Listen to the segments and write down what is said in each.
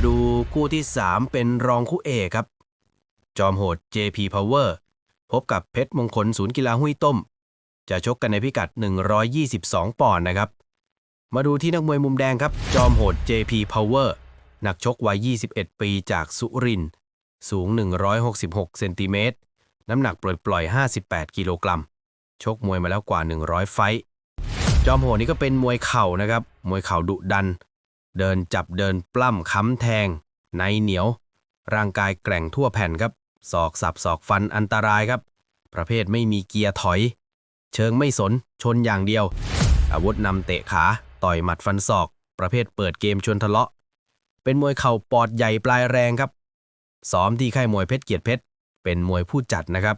มาดูคู่ที่ 3 เป็นรองคู่เอกครับ จอมโหด JP Power พบกับเพชรมงคลศูนย์กีฬาหุ้ยต้ม จะชกกันในพิกัด 122 ปอนด์นะครับ มาดูที่นักมวยมุมแดงครับ จอมโหด JP Power นักชกวัย 21 ปีจากสุรินทร์สูง 166 เซนติเมตร น้ำหนักปล่อยๆ 58 กิโลกรัม ชกมวยมาแล้วกว่า 100 ไฟจอมโหดนี่ก็เป็นมวยเข่านะครับ มวยเข่าดุดัน เดินจับเดินปล้ำค้ำแทง ในเหนียว ร่างกายแกร่งทั่วแผ่นครับศอกสับศอกฟันอันตรายครับ ประเภทไม่มีเกียร์ถอย เชิงไม่สนชนอย่างเดียว อาวุธนำเตะขาต่อยหมัดฟันศอก ประเภทเปิดเกมชวนทะเลาะ เป็นมวยเข่าปอดใหญ่ปลายแรงครับซ้อมที่ค่ายมวยเพชรเกียรติเพชรเป็นมวยผู้จัดนะครับ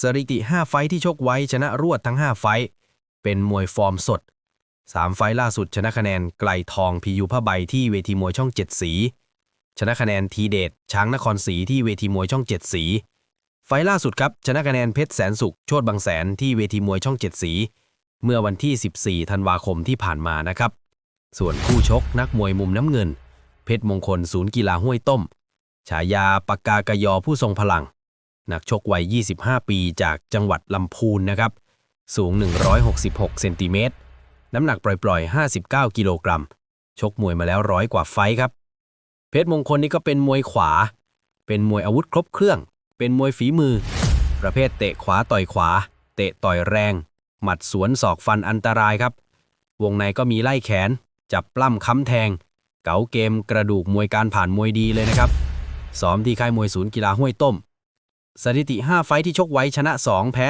สถิติ 5 ไฟที่ชกไว้ชนะรวดทั้ง 5 ไฟ เป็นมวยฟอร์มสด 3 ไฟท์ล่าสุดชนะคะแนนไกลทองพียูผ้าใบที่เวทีมวยช่องเจ็ดสี ชนะคะแนนทีเดชช้างนครศรีที่เวทีมวยช่องเจ็ดสี ไฟท์ล่าสุดครับชนะคะแนนเพชรแสนสุขโชดบางแสนที่เวทีมวยช่องเจ็ดสี เมื่อวันที่ 14 ธันวาคมที่ผ่านมานะครับ ส่วนคู่ชกนักมวยมุมน้ำเงิน เพชรมงคลศูนย์กีฬาห้วยต้ม ฉายาปากกากยอผู้ทรงพลัง นักชกวัย 25 ปีจากจังหวัดลำพูนนะครับ สูง 166 เซนติเมตร น้ำหนักปล่อยๆ 59 กิโลกรัม ชกมวยมาแล้วร้อยกว่าไฟครับ เพชรมงคลนี่ก็เป็นมวยขวา เป็นมวยอาวุธครบเครื่อง เป็นมวยฝีมือ ประเภทเตะขวาต่อยขวา เตะต่อยแรง หมัดสวนศอกฟันอันตรายครับ วงในก็มีไล่แขน จับปล้ำค้ำแทง เก๋าเกมกระดูกมวยการผ่านมวยดีเลยนะครับซ้อมที่ค่ายมวยศูนย์กีฬาห้วยต้ม สถิติ 5 ไฟที่ชกไว้ชนะ 2 แพ้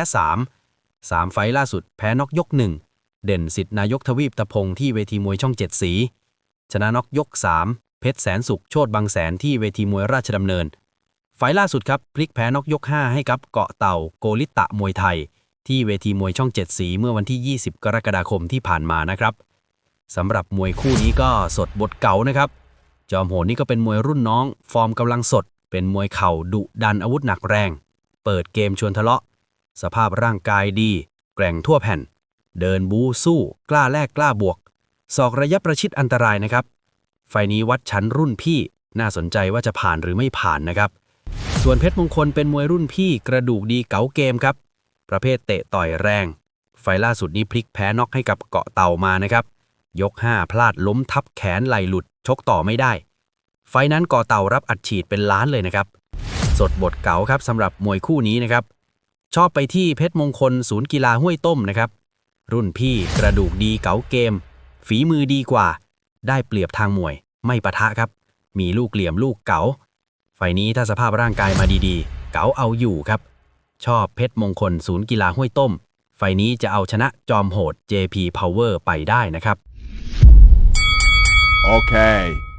3 3 ไฟล่าสุดแพ้นอกยก 1 เด่นสิทธินายกทวีปตะพงที่เวทีมวยช่อง7สี ชนะน็อกยก 3 เพชรแสนสุขโชดบางแสนที่เวทีมวยราชดำเนินไฟท์ล่าสุดครับ พลิกแพ้น็อกยก 5 ให้กับเกาะเต่าโกลิตะมวยไทย ที่เวทีมวยช่อง7สีเมื่อวันที่ 20 กรกฎาคมที่ผ่านมานะครับสำหรับมวยคู่นี้ก็สดบทเก่านะครับ จอมโหดนี่ก็เป็นมวยรุ่นน้อง ฟอร์มกำลังสด เป็นมวยเข่าดุดันอาวุธหนักแรง เปิดเกมชวนทะเลาะ สภาพร่างกายดี แกร่งทั่วแผ่น เดินบูสู้ กล้าแลกกล้าบวกศอกระยะประชิดอันตรายนะครับ ไฟนี้วัดชั้นรุ่นพี่ น่าสนใจว่าจะผ่านหรือไม่ผ่านนะครับ ส่วนเพชรมงคลเป็นมวยรุ่นพี่กระดูกดีเก๋าเกมครับ ประเภทเตะต่อยแรง ไฟล่าสุดนี้พลิกแพ้น็อกให้กับเกาะเต่ามานะครับ ยก 5 พลาดล้มทับแขนไหลหลุด ชกต่อไม่ได้ ไฟนั้นเก่อเต่ารับอัดฉีดเป็นล้านเลยนะครับ สดบทเก๋าครับสำหรับมวยคู่นี้นะครับ ชอบไปที่เพชรมงคลศูนย์กีฬาห้วยต้มนะครับ รุ่นพี่กระดูกดีเก๋าเกม ฝีมือดีกว่า ได้เปรียบทางมวย ไม่ปะทะครับ มีลูกเหลี่ยมลูกเก๋าไฟนี้ถ้าสภาพร่างกายมาดีๆ เก๋าเอาอยู่ครับ ชอบเพชรมงคลศูนย์กีฬาห้วยต้ม ไฟนี้จะเอาชนะจอมโหด JP Power ไปได้นะครับ Okay.